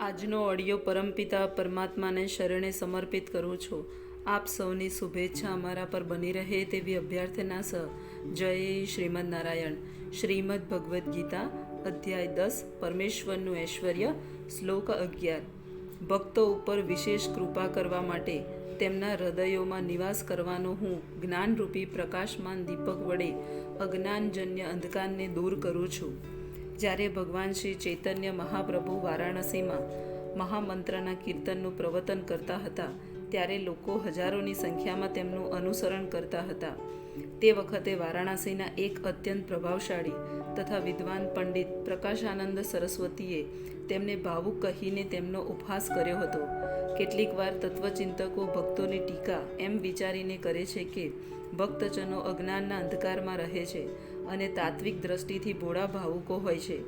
આજનો ઓડિયો પરમપિતા પરમાત્માને શરણે સમર્પિત કરું છું. આપ સૌની શુભેચ્છા અમારા પર બની રહે તેવી અભ્યર્થના સહ જય શ્રીમદ નારાયણ. શ્રીમદ ભગવદ્ ગીતા, અધ્યાય દસ, પરમેશ્વરનું ઐશ્વર્ય, શ્લોક અગિયાર. ભક્તો ઉપર વિશેષ કૃપા કરવા માટે તેમના હૃદયોમાં નિવાસ કરવાનો હું જ્ઞાનરૂપી પ્રકાશમાન દીપક વડે અજ્ઞાનજન્ય અંધકારને દૂર કરું છું. જ્યારે ભગવાન શ્રી ચૈતન્ય મહાપ્રભુ વારાણસીમાં મહામંત્રના કીર્તનનું પ્રવતન કરતા હતા, ત્યારે લોકો હજારોની સંખ્યામાં તેમનું અનુસરણ કરતા હતા. તે વખતે વારાણસીના એક અત્યંત પ્રભાવશાળી તથા વિદ્વાન પંડિત પ્રકાશાનંદ સરસ્વતીએ તેમને ભાવુક કહીને તેમનો ઉપહાસ કર્યો હતો. કેટલીક વાર તત્વચિંતકો ભક્તોની ટીકા એમ વિચારીને કરે છે કે, ભક્તજનો અજ્ઞાનના અંધકારમાં રહે છે. અને તાત્વિક દ્રષ્ટિથી ભોળા ભાવુકો હોય છે.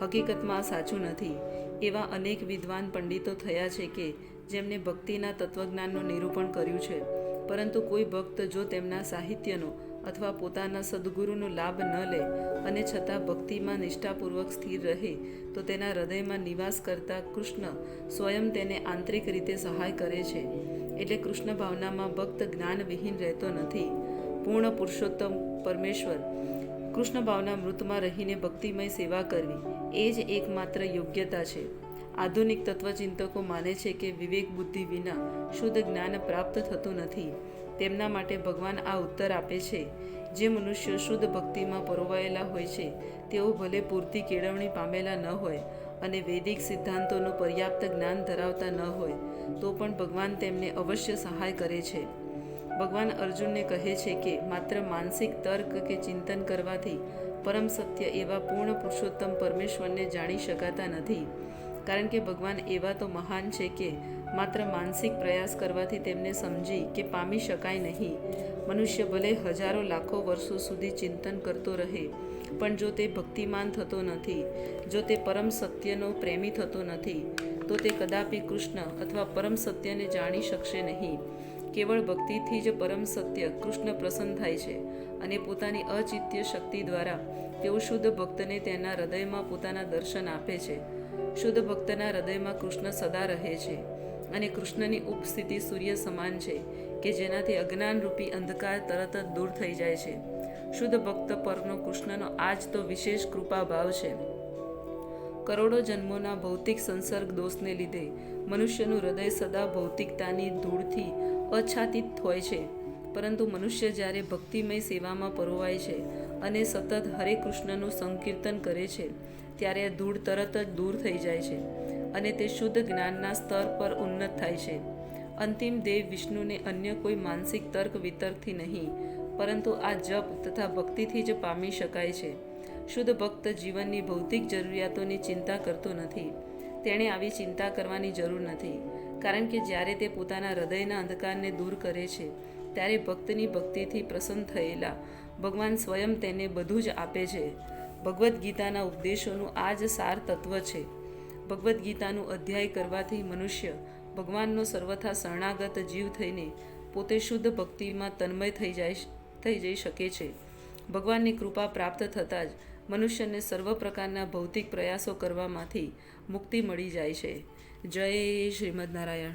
હકીકતમાં આ સાચું નથી. એવા અનેક વિદ્વાન પંડિતો થયા છે કે જેમને ભક્તિના તત્વજ્ઞાનનું નિરૂપણ કર્યું છે. પરંતુ કોઈ ભક્ત જો તેમના સાહિત્યનો અથવા પોતાના સદગુરુનો લાભ ન લે અને છતાં ભક્તિમાં નિષ્ઠાપૂર્વક સ્થિર રહે, તો તેના હૃદયમાં નિવાસ કરતા કૃષ્ણ સ્વયં તેને આંતરિક રીતે સહાય કરે છે. એટલે કૃષ્ણ ભાવનામાં ભક્ત જ્ઞાનવિહીન રહેતો નથી. પૂર્ણ પુરુષોત્તમ પરમેશ્વર કૃષ્ણ ભાવના મૃતમાં રહીને ભક્તિમય સેવા કરવી, એ જ એકમાત્ર યોગ્યતા છે. આધુનિક તત્વચિંતકો માને છે કે વિવેક બુદ્ધિ વિના શુદ્ધ જ્ઞાન પ્રાપ્ત થતું નથી. તેમના માટે ભગવાન આ ઉત્તર આપે છે. જે મનુષ્ય શુદ્ધ ભક્તિમાં પરોવાયેલા હોય છે, તેઓ ભલે પૂરતી કેળવણી પામેલા ન હોય અને વૈદિક સિદ્ધાંતોનું પર્યાપ્ત જ્ઞાન ધરાવતા ન હોય, તો પણ ભગવાન તેમને અવશ્ય સહાય કરે છે. ભગવાન અર્જુનને કહે છે કે માત્ર માનસિક તર્ક કે ચિંતન કરવાથી પરમ સત્ય એવા પૂર્ણ પુરુષોત્તમ પરમેશ્વરને જાણી શકાતા નથી. કારણ કે ભગવાન એવા તો મહાન છે કે માત્ર માનસિક પ્રયાસ કરવાથી તેમને સમજી કે પામી શકાય નહીં. મનુષ્ય ભલે હજારો લાખો વર્ષો સુધી ચિંતન કરતો રહે, પણ જો તે ભક્તિમાન થતો નથી, જો તે પરમ સત્યનો પ્રેમી થતો નથી, તો તે કદાપી કૃષ્ણ અથવા પરમ સત્યને જાણી શકશે નહીં. કેવળ ભક્તિથી જ પરમ સત્ય કૃષ્ણ પ્રસન્ન થાય છે અને પોતાની અચિત્ય શક્તિ દ્વારા તેઓ શુદ્ધ ભક્તને તેના હૃદયમાં પોતાના દર્શન આપે છે. શુદ્ધ ભક્તના હૃદયમાં કૃષ્ણ સદા રહે છે અને કૃષ્ણની ઉપસ્થિતિ સૂર્ય સમાન છે કે જેનાથી અજ્ઞાનરૂપી અંધકાર તરત જ દૂર થઈ જાય છે. શુદ્ધ ભક્ત પરનો કૃષ્ણનો આ જ તો વિશેષ કૃપા ભાવ છે. કરોડો જન્મોના ભૌતિક સંસર્ગ દોષને લીધે મનુષ્યનું હૃદય સદા ભૌતિકતાની ધૂળથી અચ્છાદિત હોય છે. પરંતુ મનુષ્ય જ્યારે ભક્તિમય સેવામાં પરોવાય છે અને સતત હરે કૃષ્ણનું સંકીર્તન કરે છે, ત્યારે ધૂળ તરત જ દૂર થઈ જાય છે અને તે શુદ્ધ જ્ઞાનના સ્તર પર ઉન્નત થાય છે. અંતિમ દેવ વિષ્ણુને અન્ય કોઈ માનસિક તર્ક વિતર્કથી નહીં, પરંતુ આ જપ તથા ભક્તિથી જ પામી શકાય છે. શુદ્ધ ભક્ત જીવનની ભૌતિક જરૂરિયાતોની ચિંતા કરતો નથી. તેણે આવી ચિંતા કરવાની જરૂર નથી. કારણ કે જ્યારે તે પોતાના હૃદયના અંધકારને દૂર કરે છે, ત્યારે ભક્તની ભક્તિથી પ્રસન્ન થયેલા ભગવાન સ્વયં તેને બધું જ આપે છે. ભગવદ્ ગીતાના ઉપદેશોનું આ જ સાર તત્વ છે. ભગવદ્ ગીતાનું અધ્યાય કરવાથી મનુષ્ય ભગવાનનો સર્વથા શરણાગત જીવ થઈને પોતે શુદ્ધ ભક્તિમાં તન્મય થઈ જાય, થઈ જઈ શકે છે. ભગવાનની કૃપા પ્રાપ્ત થતાં જ મનુષ્યને સર્વ પ્રકારના ભૌતિક પ્રયાસો કરવામાંથી મુક્તિ મળી જાય છે. જય શ્રીમદ નારાયણ.